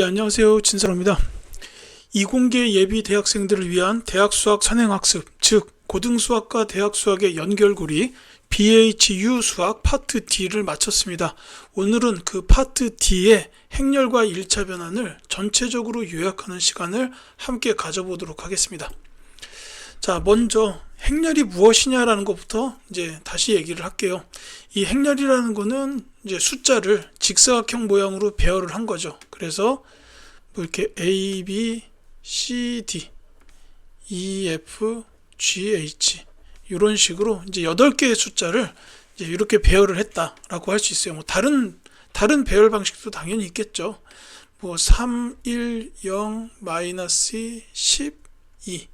네, 안녕하세요. 진사로입니다. 이공계 예비 대학생들을 위한 대학 수학 선행 학습, 즉 고등 수학과 대학 수학의 연결고리 BHU 수학 파트 D를 마쳤습니다. 오늘은 그 파트 D의 행렬과 1차 변환을 전체적으로 요약하는 시간을 함께 가져보도록 하겠습니다. 자, 먼저 행렬이 무엇이냐라는 것부터 이제 다시 얘기를 할게요. 이 행렬이라는 거는 이제 숫자를 직사각형 모양으로 배열을 한 거죠. 그래서 뭐 이렇게 A, B, C, D, E, F, G, H 이런 식으로 이제 8개의 숫자를 이제 이렇게 배열을 했다라고 할 수 있어요. 뭐 다른 다른 배열 방식도 당연히 있겠죠. 뭐 3, 1, 0, 마이너스 10, 2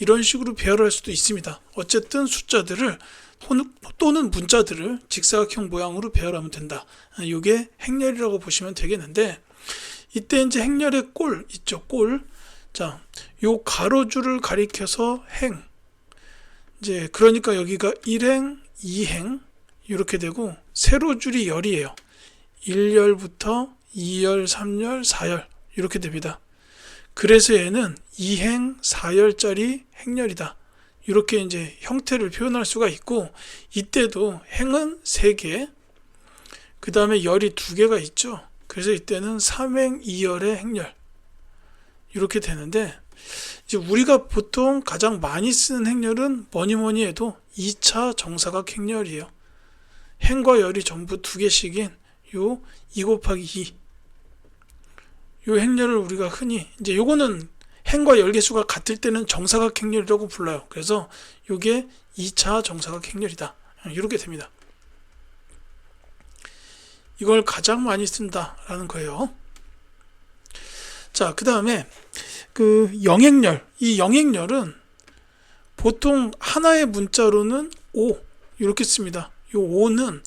이런 식으로 배열할 수도 있습니다. 어쨌든 숫자들을 또는- 문자들을 직사각형 모양으로 배열하면 된다. 이게 행렬이라고 보시면 되겠는데 이때 이제 행렬의 꼴 있죠. 꼴. 자, 요 가로줄을 가리켜서 행. 이제 그러니까 여기가 1행, 2행 이렇게 되고 세로줄이 열이에요. 1열부터 2열, 3열, 4열 이렇게 됩니다. 그래서 얘는 2행 4열짜리 행렬이다. 이렇게 이제 형태를 표현할 수가 있고 이때도 행은 3개 그 다음에 열이 2개가 있죠. 그래서 이때는 3행 2열의 행렬 이렇게 되는데 이제 우리가 보통 가장 많이 쓰는 행렬은 뭐니 뭐니 해도 2차 정사각 행렬이에요. 행과 열이 전부 2개씩인 요2 곱하기 2. 요 행렬을 우리가 흔히 이제 요거는 행과 열 개수가 같을 때는 정사각 행렬이라고 불러요. 그래서 요게 2차 정사각 행렬이다. 이렇게 됩니다. 이걸 가장 많이 쓴다라는 거예요. 자, 그 다음에 그 영행렬. 이 영행렬은 보통 하나의 문자로는 5 이렇게 씁니다. 요 5는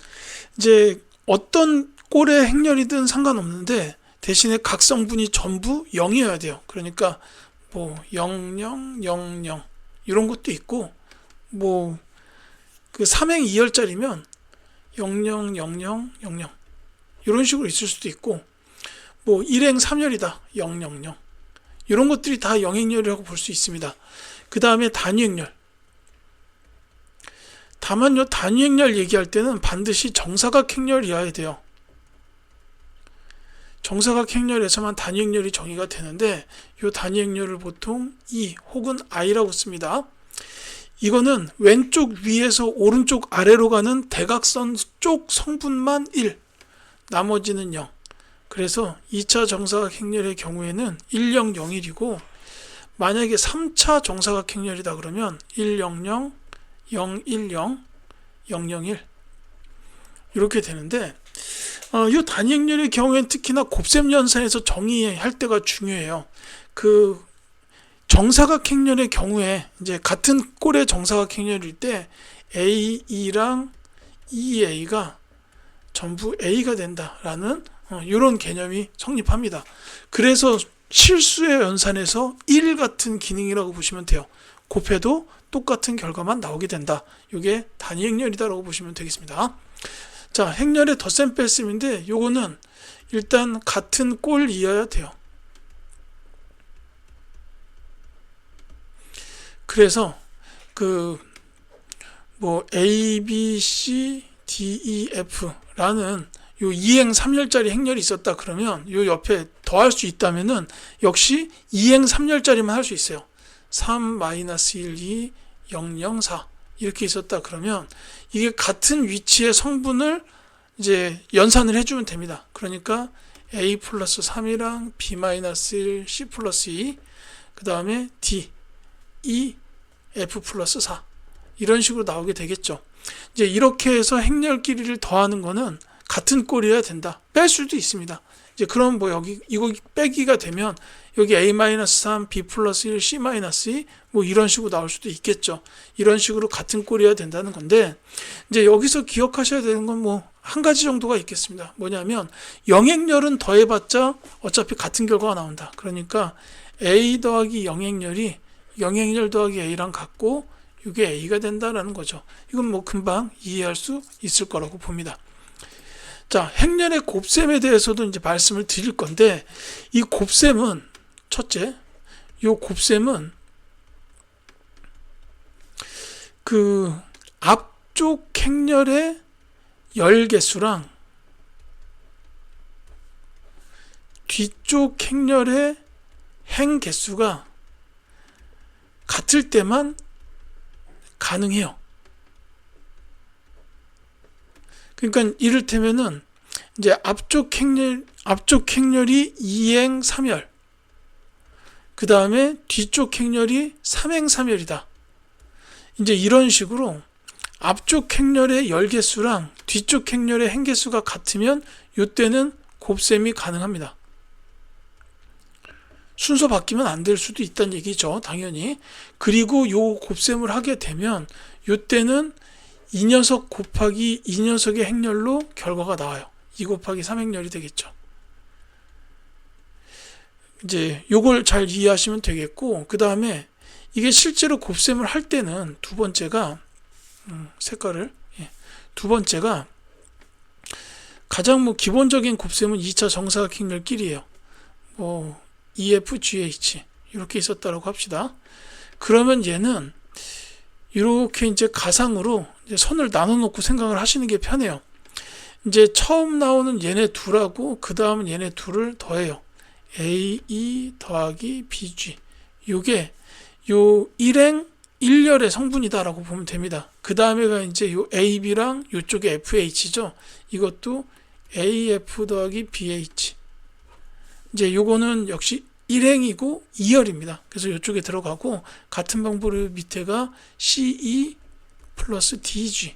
이제 어떤 꼴의 행렬이든 상관없는데 대신에 각 성분이 전부 0이어야 돼요. 그러니까 뭐 00, 00 이런 것도 있고 뭐그 3행 2열짜리면 00, 00, 00 이런 식으로 있을 수도 있고 뭐 1행 3열이다. 000 이런 것들이 다 영행렬이라고 볼 수 있습니다. 그 다음에 단위행렬 다만 요 단위행렬 얘기할 때는 반드시 정사각 행렬이어야 돼요. 정사각 행렬에서만 단위 행렬이 정의가 되는데 이 단위 행렬을 보통 E 혹은 I라고 씁니다. 이거는 왼쪽 위에서 오른쪽 아래로 가는 대각선 쪽 성분만 1, 나머지는 0. 그래서 2차 정사각 행렬의 경우에는 1001이고 만약에 3차 정사각 행렬이다 그러면 100, 010, 001 이렇게 되는데 어, 이 단위행렬의 경우에는 특히나 곱셈 연산에서 정의할 때가 중요해요. 그 정사각 행렬의 경우에 이제 같은 꼴의 정사각 행렬일 때 A2랑 EA가 전부 A가 된다라는 어, 이런 개념이 성립합니다. 그래서 실수의 연산에서 1 같은 기능이라고 보시면 돼요. 곱해도 똑같은 결과만 나오게 된다. 이게 단위행렬이다라고 보시면 되겠습니다. 자, 행렬의 덧셈 뺄셈인데 요거는 일단 같은 꼴이어야 돼요. 그래서 그 뭐 A, B, C, D, E, F라는 요 2행 3열짜리 행렬이 있었다 그러면 요 옆에 더할 수 있다면은 역시 2행 3열짜리만 할 수 있어요. 3 1, 2, 0, 0, 4 이렇게 있었다 그러면 이게 같은 위치의 성분을 이제 연산을 해주면 됩니다. 그러니까 A 플러스 3이랑 B 마이너스 1, C 플러스 2, 그 다음에 D, E, F 플러스 4 이런 식으로 나오게 되겠죠. 이제 이렇게 해서 행렬 길이를 더하는 거는 같은 꼴이어야 된다. 뺄 수도 있습니다. 이제 그럼 뭐 여기 이거 빼기가 되면 여기 A-3, B 플러스 1, C-2, 뭐 이런 식으로 나올 수도 있겠죠. 이런 식으로 같은 꼴이어야 된다는 건데, 이제 여기서 기억하셔야 되는 건 뭐 한 가지 정도가 있겠습니다. 뭐냐면, 영행렬은 더해봤자 어차피 같은 결과가 나온다. 그러니까 A 더하기 영행렬이 영행렬 더하기 A랑 같고, 이게 A가 된다라는 거죠. 이건 뭐 금방 이해할 수 있을 거라고 봅니다. 자, 행렬의 곱셈에 대해서도 이제 말씀을 드릴 건데 이 곱셈은 첫째, 요 곱셈은 그 앞쪽 행렬의 열 개수랑 뒤쪽 행렬의 행 개수가 같을 때만 가능해요. 그러니까 이를테면은 이제 앞쪽 행렬 앞쪽 행렬이 2행 3열 그 다음에 뒤쪽 행렬이 3행 3열이다. 이제 이런 식으로 앞쪽 행렬의 열 개수랑 뒤쪽 행렬의 행 개수가 같으면 이때는 곱셈이 가능합니다. 순서 바뀌면 안 될 수도 있다는 얘기죠. 당연히. 그리고 요 곱셈을 하게 되면 이때는 이 녀석 곱하기 이 녀석의 행렬로 결과가 나와요. 2 곱하기 3행렬이 되겠죠. 이제 요걸 잘 이해하시면 되겠고 그 다음에 이게 실제로 곱셈을 할 때는 두 번째가 음, 색깔을 예. 두 번째가 가장 뭐 기본적인 곱셈은 2차 정사각행렬끼리예요. 뭐 EF, GH 이렇게 있었다라고 합시다. 그러면 얘는 이렇게 이제 가상으로 이제 선을 나눠 놓고 생각을 하시는 게 편해요. 이제 처음 나오는 얘네 둘하고 그 다음은 얘네 둘을 더해요. AE 더하기 BG. 요게 요 1행 1열의 성분이다라고 보면 됩니다. 그 다음에가 이제 요 AB랑 요쪽에 FH죠. 이것도 AF 더하기 BH. 이제 요거는 역시 1행이고 2열입니다. 그래서 이쪽에 들어가고 같은 방법으로 밑에가 CE 플러스 DG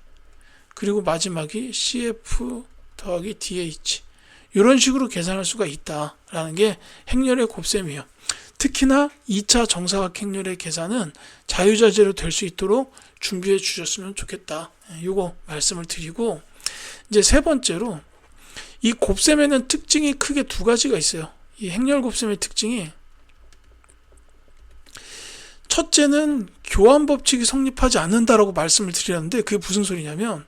그리고 마지막이 CF 더하기 DH 이런 식으로 계산할 수가 있다라는 게 행렬의 곱셈이에요. 특히나 2차 정사각 행렬의 계산은 자유자재로 될 수 있도록 준비해 주셨으면 좋겠다. 이거 말씀을 드리고 이제 세 번째로 이 곱셈에는 특징이 크게 두 가지가 있어요. 이 행렬 곱셈의 특징이 첫째는 교환 법칙이 성립하지 않는다라고 말씀을 드렸는데 그게 무슨 소리냐면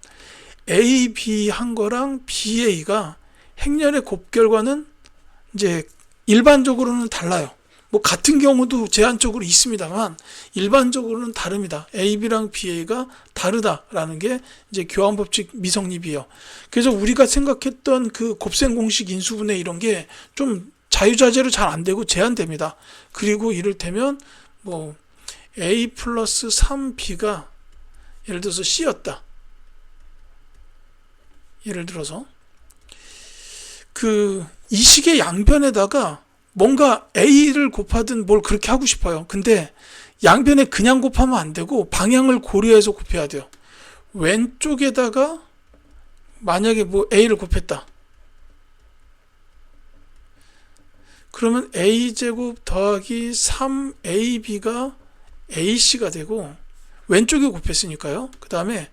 A, B 한 거랑 BA가 행렬의 곱결과는 이제 일반적으로는 달라요. 뭐 같은 경우도 제한적으로 있습니다만 일반적으로는 다릅니다. A, B랑 BA가 다르다라는 게 이제 교환 법칙 미성립이에요. 그래서 우리가 생각했던 그 곱셈 공식 인수분해 이런 게 좀 자유자재로 잘 안 되고 제한됩니다. 그리고 이를테면 뭐 A 플러스 3B가 예를 들어서 C였다. 예를 들어서 그 이 식의 양변에다가 뭔가 A를 곱하든 뭘 그렇게 하고 싶어요. 근데 양변에 그냥 곱하면 안 되고 방향을 고려해서 곱해야 돼요. 왼쪽에다가 만약에 뭐 A를 곱했다. 그러면 A제곱 더하기 3AB가 AC가 되고 왼쪽에 곱했으니까요. 그 다음에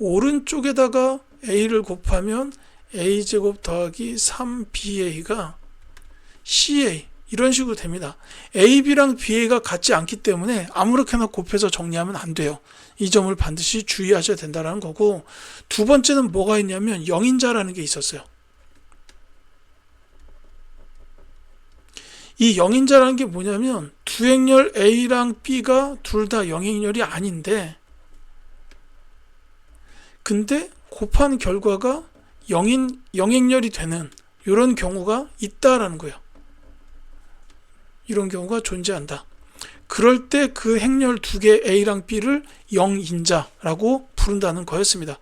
오른쪽에다가 A를 곱하면 A제곱 더하기 3BA가 CA 이런 식으로 됩니다. AB랑 BA가 같지 않기 때문에 아무렇게나 곱해서 정리하면 안 돼요. 이 점을 반드시 주의하셔야 된다는 거고 두 번째는 뭐가 있냐면 영인자라는 게 있었어요. 이 영인자라는 게 뭐냐면 두 행렬 A랑 B가 둘 다 영행렬이 아닌데 근데 곱한 결과가 영인 영행렬이 되는 이런 경우가 있다라는 거예요. 이런 경우가 존재한다. 그럴 때 그 행렬 두 개 A랑 B를 영인자라고 부른다는 거였습니다.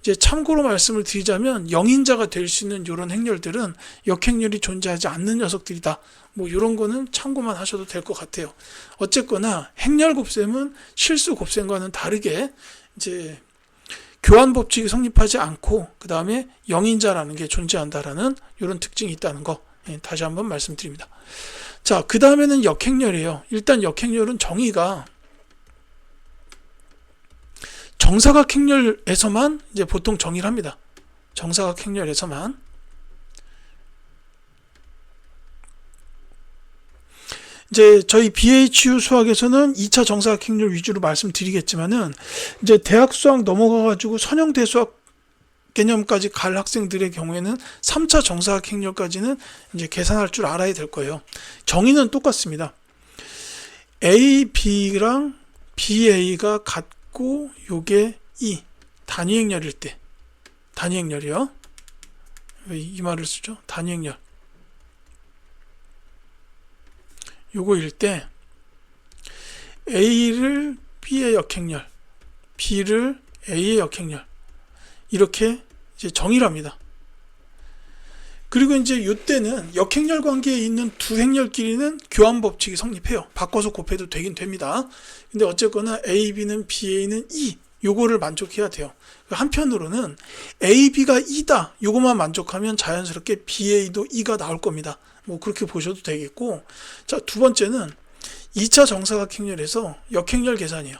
이제 참고로 말씀을 드리자면 영인자가 될 수 있는 이런 행렬들은 역행렬이 존재하지 않는 녀석들이다. 뭐 이런 거는 참고만 하셔도 될 것 같아요. 어쨌거나 행렬 곱셈은 실수 곱셈과는 다르게 이제 교환 법칙이 성립하지 않고 그 다음에 영인자라는 게 존재한다라는 이런 특징이 있다는 거 예, 다시 한번 말씀드립니다. 자, 그 다음에는 역행렬이에요. 일단 역행렬은 정의가 정사각 행렬에서만 이제 보통 정의를 합니다. 정사각 행렬에서만. 이제 저희 BHU 수학에서는 2차 정사각 행렬 위주로 말씀드리겠지만은 이제 대학 수학 넘어가 가지고 선형 대 수학 개념까지 갈 학생들의 경우에는 3차 정사각 행렬까지는 이제 계산할 줄 알아야 될 거예요. 정의는 똑같습니다. A, B랑 BA가 같고 요게 E 단위 행렬일 때 단위 행렬이요. 왜 이 말을 쓰죠? 단위 행렬. 요거일 때 A를 B의 역행렬, B를 A의 역행렬 이렇게 이제 정의랍니다. 그리고 이제 이때는 역행렬 관계에 있는 두 행렬끼리는 교환 법칙이 성립해요. 바꿔서 곱해도 되긴 됩니다. 근데 어쨌거나 A, B는 B, A는 E 요거를 만족해야 돼요. 한편으로는 A, B가 E다 요거만 만족하면 자연스럽게 B, A도 E가 나올 겁니다. 뭐 그렇게 보셔도 되겠고 자 두 번째는 2차 정사각 행렬에서 역행렬 계산이에요.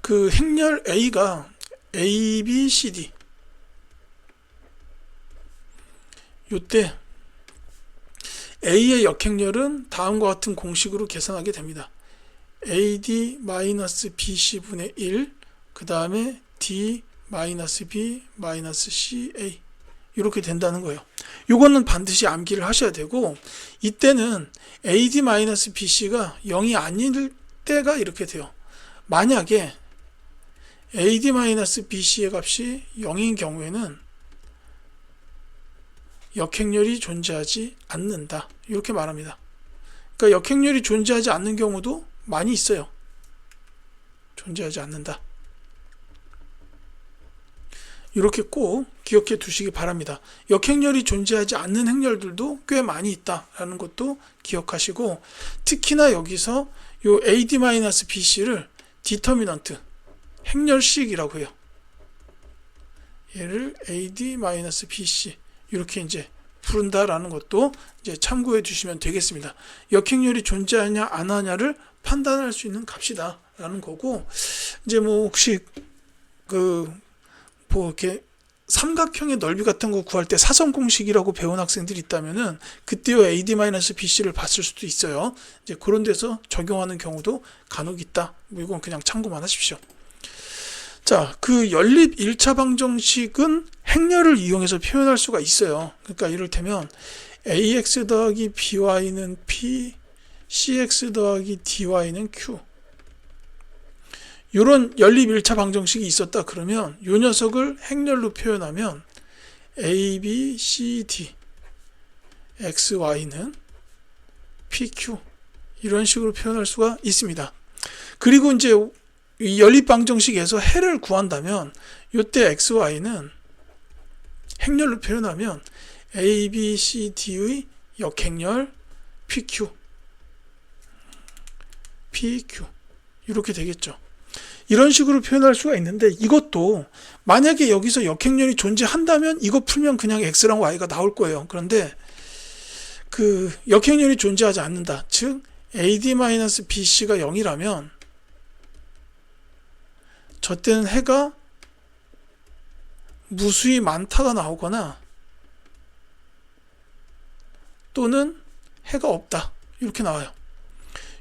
그 행렬 A가 A, B, C, D 요때 A의 역행렬은 다음과 같은 공식으로 계산하게 됩니다. AD-BC분의 1, 그 다음에 D-B-CA 이렇게 된다는 거예요. 이거는 반드시 암기를 하셔야 되고 이때는 AD-BC가 0이 아닐 때가 이렇게 돼요. 만약에 AD-BC의 값이 0인 경우에는 역행렬이 존재하지 않는다. 이렇게 말합니다. 그러니까 역행렬이 존재하지 않는 경우도 많이 있어요. 존재하지 않는다. 이렇게 꼭 기억해 두시기 바랍니다. 역행렬이 존재하지 않는 행렬들도 꽤 많이 있다라는 것도 기억하시고 특히나 여기서 요 AD-BC를 디터미넌트 행렬식이라고 해요. 얘를 AD-BC 이렇게 이제 부른다라는 것도 이제 참고해 주시면 되겠습니다. 역행렬이 존재하냐 안 하냐를 판단할 수 있는 값이다라는 거고 이제 뭐 혹시 그 뭐 이렇게 삼각형의 넓이 같은 거 구할 때 사선 공식이라고 배운 학생들이 있다면은 그때요 AD-BC를 봤을 수도 있어요. 이제 그런 데서 적용하는 경우도 간혹 있다. 뭐 이건 그냥 참고만 하십시오. 자, 그 연립 1차 방정식은 행렬을 이용해서 표현할 수가 있어요. 그러니까 이를테면 ax 더하기 by는 p, cx 더하기 dy는 q. 이런 연립 1차 방정식이 있었다 그러면 이 녀석을 행렬로 표현하면 a, b, c, d, x, y는 pq 이런 식으로 표현할 수가 있습니다. 그리고 이제 이 연립 방정식에서 해를 구한다면 이때 x, y는 행렬로 표현하면 a, b, c, d의 역행렬 pq pq 이렇게 되겠죠. 이런 식으로 표현할 수가 있는데 이것도 만약에 여기서 역행렬이 존재한다면 이거 풀면 그냥 x랑 y가 나올 거예요. 그런데 그 역행렬이 존재하지 않는다. 즉 AD-BC가 0이라면 저 때는 해가 무수히 많다가 나오거나 또는 해가 없다 이렇게 나와요.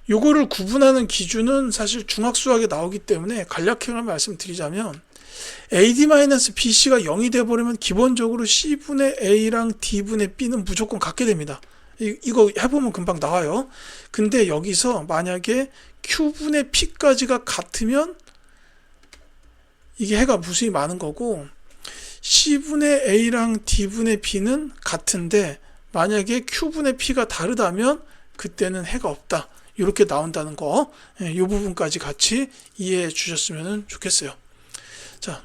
요거를 구분하는 기준은 사실 중학수학에 나오기 때문에 간략하게 말씀드리자면 AD-BC가 0이 돼버리면 기본적으로 C분의 A랑 D분의 B는 무조건 같게 됩니다. 이, 이거 해보면 금방 나와요. 근데 여기서 만약에 Q분의 P까지가 같으면 이게 해가 무수히 많은 거고 C분의 A랑 D분의 B는 같은데 만약에 Q분의 P가 다르다면 그때는 해가 없다. 이렇게 나온다는 거, 이 예, 부분까지 같이 이해해 주셨으면 좋겠어요. 자,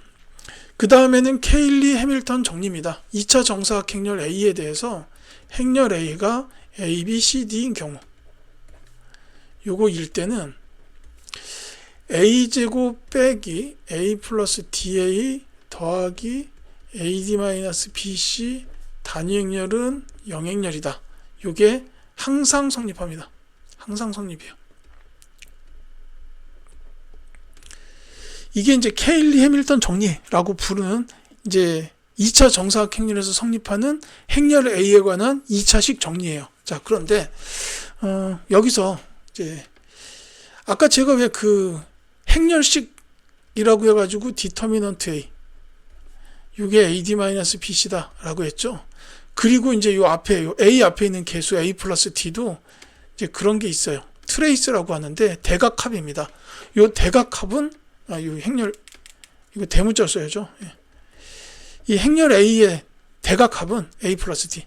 그 다음에는 케일리 해밀턴 정리입니다. 2차 정사각 행렬 A에 대해서 행렬 A가 A, B, C, D인 경우 요거 일 때는 a제곱 빼기 a 플러스 da 더하기 ad-bc 단위행렬은 영행렬이다. 이게 항상 성립합니다. 항상 성립이에요. 이게 이제 케일리 해밀턴 정리라고 부르는 이제 2차 정사각 행렬에서 성립하는 행렬 A에 관한 2차식 정리예요. 자, 그런데 어, 여기서 이제 아까 제가 왜그 행렬식이라고 해가지고 디터미넌트 A 이게 AD-BC다 라고 했죠. 그리고 이제 요 앞에 요 A 앞에 있는 개수 A 플러스 D도 이제 그런 게 있어요. 트레이스라고 하는데 대각합입니다. 요 대각합은 아, 요 행렬 이거 대문자 써야죠. 예. 이 행렬 A의 대각합은 A 플러스 D.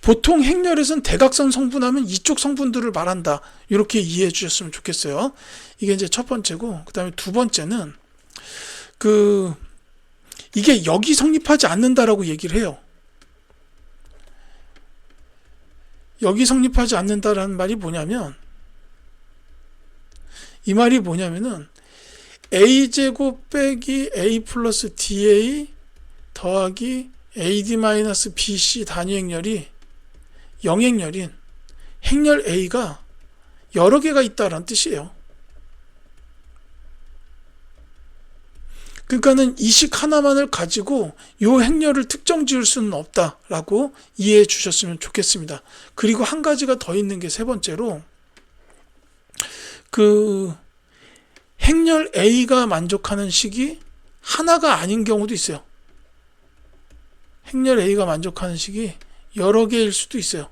보통 행렬에선 대각선 성분하면 이쪽 성분들을 말한다. 이렇게 이해해 주셨으면 좋겠어요. 이게 이제 첫 번째고, 그 다음에 두 번째는, 그, 이게 여기 성립하지 않는다라고 얘기를 해요. 여기 성립하지 않는다라는 말이 뭐냐면, 이 말이 뭐냐면은, a제곱 빼기 a 플러스 da 더하기 ad-bc 단위 행렬이 영행렬인 행렬 a가 여러 개가 있다라는 뜻이에요. 그러니까는 이식 하나만을 가지고 요 행렬을 특정 지을 수는 없다라고 이해해 주셨으면 좋겠습니다. 그리고 한 가지가 더 있는 게 세 번째로 그 행렬 A가 만족하는 식이 하나가 아닌 경우도 있어요. 행렬 A가 만족하는 식이 여러 개일 수도 있어요.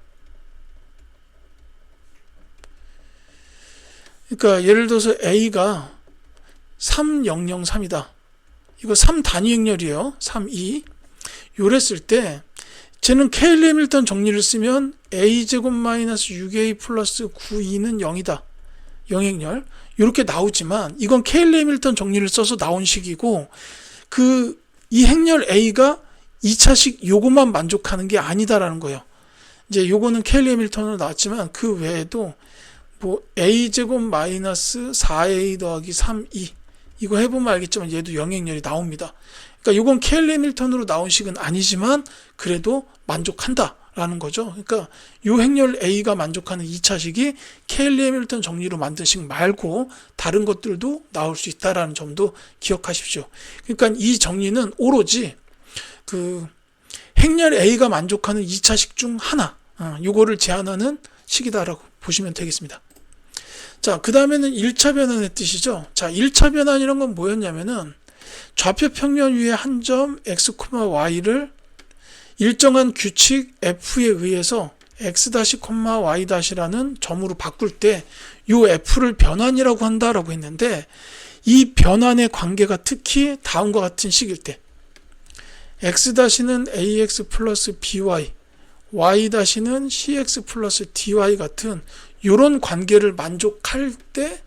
그러니까 예를 들어서 A가 3003이다. 이거 3 단위 행렬이에요. 3, 2. 요랬을 때 쟤는 케일리 해밀턴 정리를 쓰면 a제곱 마이너스 6a 플러스 9e는 0이다. 영행렬. 이렇게 나오지만 이건 케일리 해밀턴 정리를 써서 나온 식이고 그 이 행렬 A가 2차식 요것만 만족하는 게 아니다라는 거예요. 이제 요거는 케일리 해밀턴으로 나왔지만 그 외에도 뭐 a제곱 마이너스 4a 더하기 3e 이거 해보면 알겠지만 얘도 영행렬이 나옵니다. 그러니까 요건 케일리 해밀턴으로 나온 식은 아니지만 그래도 만족한다. 라는 거죠. 그러니까 요 행렬 A가 만족하는 2차식이 케일리 해밀턴 정리로 만든 식 말고 다른 것들도 나올 수 있다라는 점도 기억하십시오. 그러니까 이 정리는 오로지 그 행렬 A가 만족하는 2차식 중 하나, 어, 요거를 제한하는 식이다라고 보시면 되겠습니다. 자, 그 다음에는 1차 변환의 뜻이죠. 자, 1차 변환이란 건 뭐였냐면은 좌표 평면 위에 한 점 x, y를 일정한 규칙 f에 의해서 x y-라는 점으로 바꿀 때 이 f를 변환이라고 한다라고 했는데 이 변환의 관계가 특히 다음과 같은 식일 때 x-는 ax 플러스 by y-는 cx 플러스 dy 같은 이런 관계를 만족할 때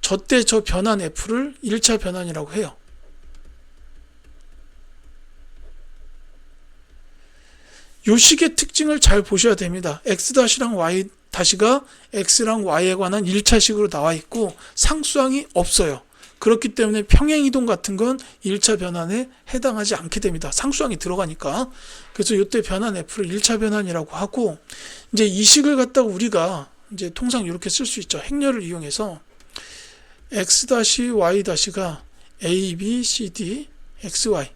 저때 저 변환 f를 1차 변환이라고 해요. 요 식의 특징을 잘 보셔야 됩니다. x-랑 y 다시가 x랑 y에 관한 1차식으로 나와 있고 상수항이 없어요. 그렇기 때문에 평행 이동 같은 건 1차 변환에 해당하지 않게 됩니다. 상수항이 들어가니까. 그래서 이때 변환 f를 1차 변환이라고 하고 이제 이 식을 갖다가 우리가 이제 통상 이렇게 쓸 수 있죠. 행렬을 이용해서 x-y-가 a, b, c, d, x, y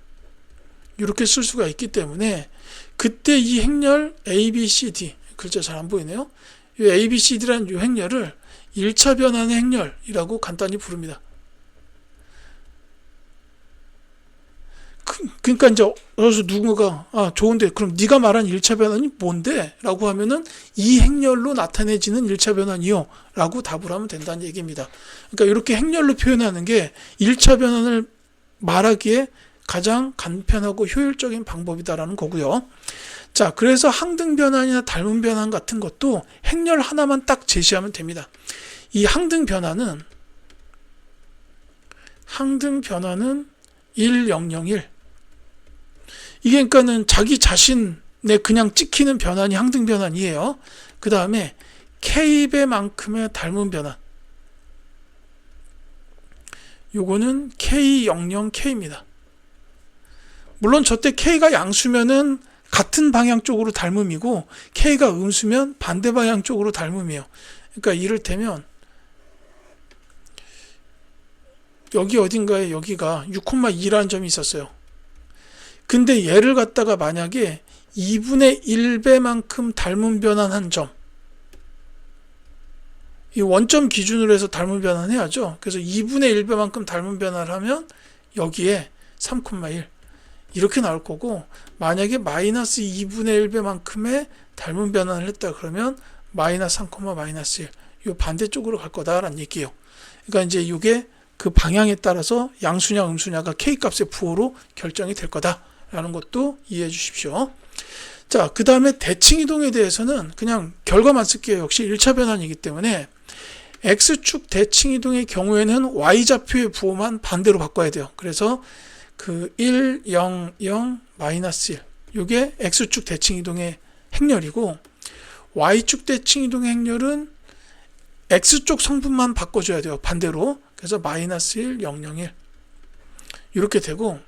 이렇게 쓸 수가 있기 때문에 그때 이 행렬 A, B, C, D 글자 잘 안 보이네요. 이 A, B, C, D라는 이 행렬을 1차 변환의 행렬이라고 간단히 부릅니다. 그, 그러니까 이제 그래서 누군가가 아 좋은데 그럼 네가 말한 1차 변환이 뭔데? 라고 하면은 이 행렬로 나타내지는 1차 변환이요 라고 답을 하면 된다는 얘기입니다. 그러니까 이렇게 행렬로 표현하는 게 1차 변환을 말하기에 가장 간편하고 효율적인 방법이다라는 거고요. 자, 그래서 항등 변환이나 닮은 변환 같은 것도 행렬 하나만 딱 제시하면 됩니다. 이 항등 변환은 항등 변환은 1001 이게 그러니까는 자기 자신의 그냥 찍히는 변환이 항등 변환이에요. 그 다음에 K배만큼의 닮은 변환 요거는 K00K입니다. 물론 저때 K가 양수면은 같은 방향 쪽으로 닮음이고 K가 음수면 반대 방향 쪽으로 닮음이에요. 그러니까 이를테면 여기 어딘가에 여기가 6,2라는 점이 있었어요. 근데 얘를 갖다가 만약에 2분의 1배만큼 닮은 변환한 점 이 원점 기준으로 해서 닮은 변환을 해야죠. 그래서 2분의 1배만큼 닮은 변환을 하면 여기에 3,1 이렇게 나올 거고 만약에 마이너스 2분의 1배만큼의 닮은 변환을 했다 그러면 마이너스 3, 마이너스 1. 요 반대쪽으로 갈 거다라는 얘기예요. 그러니까 이제 이게 그 방향에 따라서 양수냐 음수냐가 k 값의 부호로 결정이 될 거다 라는 것도 이해해 주십시오. 자, 그 다음에 대칭 이동에 대해서는 그냥 결과만 쓸게요. 역시 1차 변환이기 때문에 x축 대칭 이동의 경우에는 y좌표의 부호만 반대로 바꿔야 돼요. 그래서 그 1, 0, 0, 마이너스 1. 요게 x축 대칭 이동의 행렬이고 y축 대칭 이동의 행렬은 x쪽 성분만 바꿔줘야 돼요. 반대로. 그래서 마이너스 1, 0, 0, 1. 이렇게 되고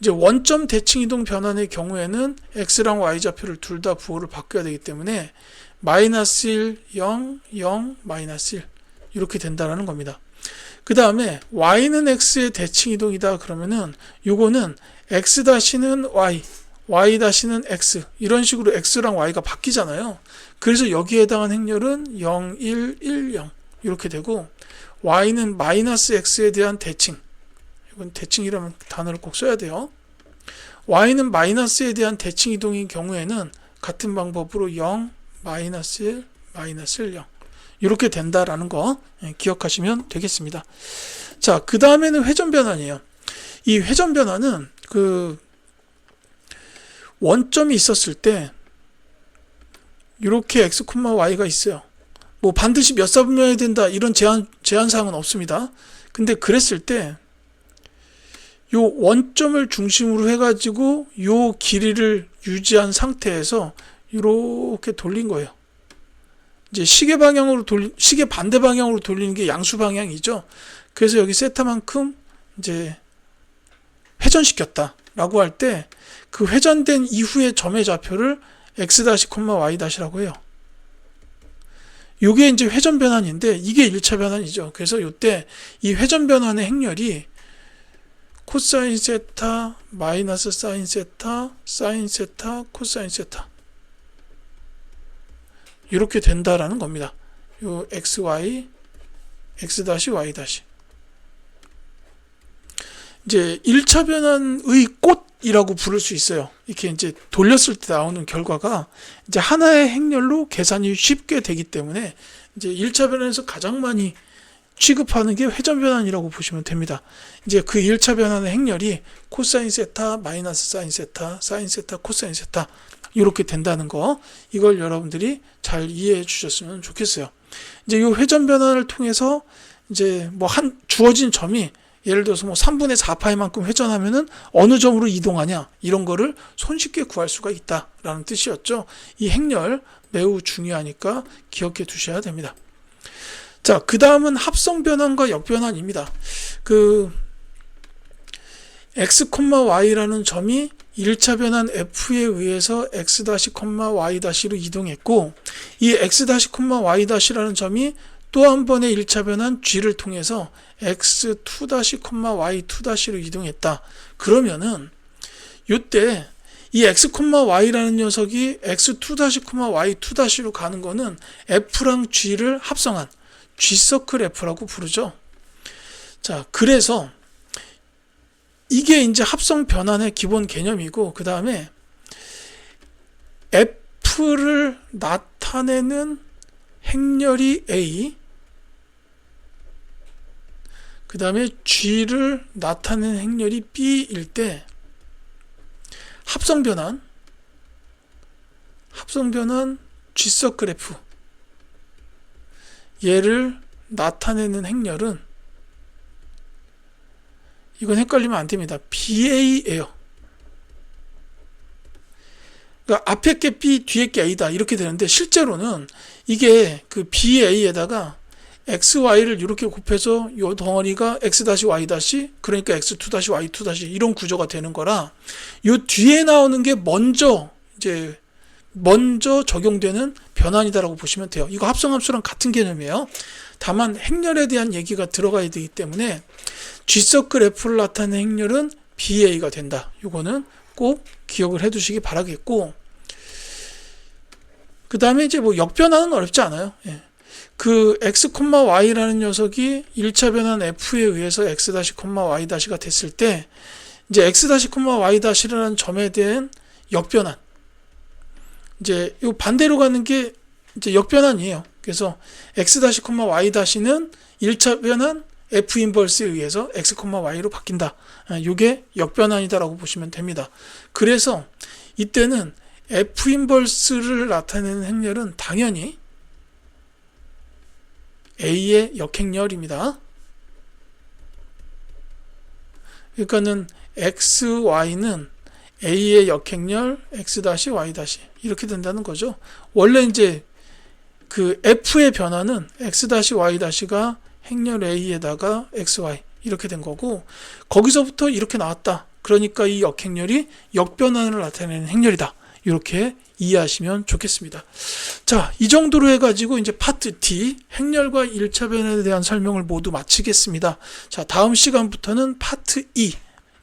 이제 원점 대칭 이동 변환의 경우에는 x랑 y 좌표를 둘 다 부호를 바꿔야 되기 때문에 마이너스 1, 0, 0, 마이너스 1 이렇게 된다라는 겁니다. 그 다음에 y는 x의 대칭 이동이다 그러면은 요거는 x 다시는 y, y 다시는 x 이런 식으로 x랑 y가 바뀌잖아요. 그래서 여기에 해당한 행렬은 0, 1, 1, 0 이렇게 되고 y는 마이너스 x에 대한 대칭 이건 대칭이라는 단어를 꼭 써야 돼요. y는 마이너스에 대한 대칭 이동인 경우에는 같은 방법으로 0, 마이너스 1, 마이너스 1, 0 이렇게 된다라는 거 예, 기억하시면 되겠습니다. 자, 그 다음에는 회전 변환이에요. 이 회전 변환은 그 원점이 있었을 때 이렇게 x, y가 있어요. 뭐 반드시 몇 사분면이 된다 이런 제한 제한 사항은 없습니다. 근데 그랬을 때 요 원점을 중심으로 해가지고 요 길이를 유지한 상태에서 이렇게 돌린 거예요. 이제 시계 방향으로 돌 시계 반대 방향으로 돌리는 게 양수 방향이죠. 그래서 여기 세타만큼 이제 회전시켰다라고 할 때 그 회전된 이후의 점의 좌표를 x 다시 콤마 y 다시라고 해요. 요게 이제 회전 변환인데 이게 1차 변환이죠. 그래서 요때 이 회전 변환의 행렬이 코사인 세타 마이너스 사인 세타 사인 세타 코사인 세타 이렇게 된다라는 겁니다. 요 xy x 다시 y 다시 이제 1차 변환의 꽃이라고 부를 수 있어요. 이렇게 이제 돌렸을 때 나오는 결과가 이제 하나의 행렬로 계산이 쉽게 되기 때문에 이제 1차 변환에서 가장 많이 취급하는 게 회전 변환이라고 보시면 됩니다. 이제 그 1차 변환의 행렬이 코사인 세타 마이너스 사인 세타 사인 세타 코사인 세타 이렇게 된다는 거 이걸 여러분들이 잘 이해해 주셨으면 좋겠어요. 이제 이 회전 변환을 통해서 이제 뭐 한 주어진 점이 예를 들어서 뭐 3분의 4파이만큼 회전하면은 어느 점으로 이동하냐 이런 거를 손쉽게 구할 수가 있다라는 뜻이었죠. 이 행렬 매우 중요하니까 기억해 두셔야 됩니다. 자, 그 다음은 합성 변환과 역변환입니다. 그 x, y라는 점이 1차 변환 f에 의해서 x y-로 이동했고 이 x y-라는 점이 또 한 번의 1차 변환 g를 통해서 x2 y2-로 이동했다. 그러면은 이때 이 x, y라는 녀석이 x2 y2-로 가는 거는 f랑 g를 합성한 G서클 F라고 부르죠. 자, 그래서 이게 이제 합성 변환의 기본 개념이고 그 다음에 F를 나타내는 행렬이 A 그 다음에 G를 나타내는 행렬이 B일 때 합성 변환 합성 변환 G서클 F 얘를 나타내는 행렬은 이건 헷갈리면 안 됩니다. BA예요. 그러니까 앞에 게 B, 뒤에 게 A다 이렇게 되는데 실제로는 이게 그 BA에다가 XY를 이렇게 곱해서 이 덩어리가 X-Y- 그러니까 X2-Y2- 이런 구조가 되는 거라 이 뒤에 나오는 게 먼저 이제 먼저 적용되는 변환이다라고 보시면 돼요. 이거 합성함수랑 같은 개념이에요. 다만 행렬에 대한 얘기가 들어가야 되기 때문에 G서클 F를 나타내는 행렬은 BA가 된다. 이거는 꼭 기억을 해 두시기 바라겠고 그 다음에 이제 뭐 역변환은 어렵지 않아요. 예. 그 x, y라는 녀석이 1차 변환 f에 의해서 x y-가 됐을 때 이제 x y-라는 점에 대한 역변환 이제 요 반대로 가는 게 이제 역변환이에요. 그래서 x y-는 1차 변환 f 인버스에 의해서 x, y로 바뀐다. 이게 역변환이다라고 보시면 됩니다. 그래서 이때는 f 인버스를 나타내는 행렬은 당연히 a의 역행렬입니다. 그러니까는 x, y는 a의 역행렬 x y 이렇게 된다는 거죠. 원래 이제 그 f의 변화는 x y-가 행렬 a에다가 xy 이렇게 된 거고 거기서부터 이렇게 나왔다. 그러니까 이 역행렬이 역변환을 나타내는 행렬이다. 이렇게 이해하시면 좋겠습니다. 자, 이 정도로 해가지고 이제 파트 D 행렬과 1차 변환에 대한 설명을 모두 마치겠습니다. 자, 다음 시간부터는 파트 E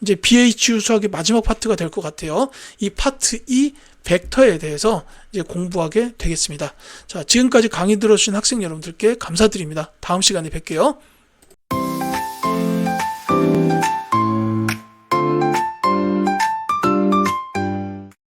이제 BHU 수학의 마지막 파트가 될 것 같아요. 이 파트 E 벡터에 대해서 이제 공부하게 되겠습니다. 자, 지금까지 강의 들어주신 학생 여러분들께 감사드립니다. 다음 시간에 뵐게요.